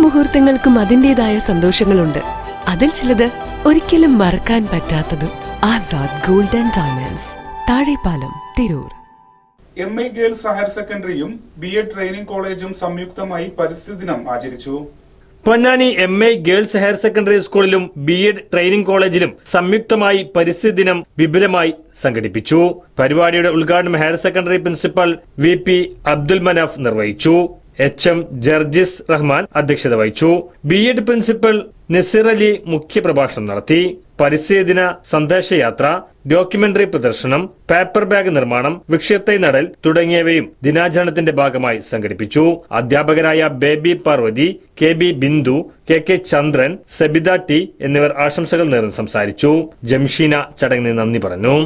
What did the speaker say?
മുഹൂർത്തങ്ങൾക്കും അതിന്റെതായ സന്തോഷങ്ങളുണ്ട്. അതിൽ ചിലത് ഒരിക്കലും മറക്കാൻ പറ്റാത്തതും Azad gold and diamonds Thazhepalam Tirur. M I girls higher സെക്കൻഡറിയും B Ed training കോളേജും സംയുക്തമായി പരിസ്ഥിതി ദിനം ആചരിച്ചു. Ponnani M A girls higher secondary സ്കൂളിലും ബി എഡ് ട്രെയിനിംഗ് കോളേജിലും സംയുക്തമായി പരിസ്ഥിതി ദിനം വിപുലമായി സംഘടിപ്പിച്ചു. പരിപാടിയുടെ ഉദ്ഘാടനം higher secondary principal V. P. Abdul Manaf നിർവഹിച്ചു. എച്ച് എം ജർജിസ് റഹ്മാൻ അധ്യക്ഷത വഹിച്ചു. B Ed principal Naseer Ali മുഖ്യപ്രഭാഷണം നടത്തി. പരിസ്ഥിതി സന്ദേശയാത്ര ഡോക്യുമെന്ററി പ്രദർശനം പേപ്പർ ബാഗ് നിർമ്മാണം വൃക്ഷത്തൈ നടൽ തുടങ്ങിയവയും ദിനാചരണത്തിന്റെ ഭാഗമായി സംഘടിപ്പിച്ചു. അധ്യാപകരായ Baby Parvathi K B Bindu K K Chandran Sabitha T എന്നിവർ ആശംസകൾ നേർന്ന് സംസാരിച്ചു. ജംഷീന ചടങ്ങിന് നന്ദി പറഞ്ഞു.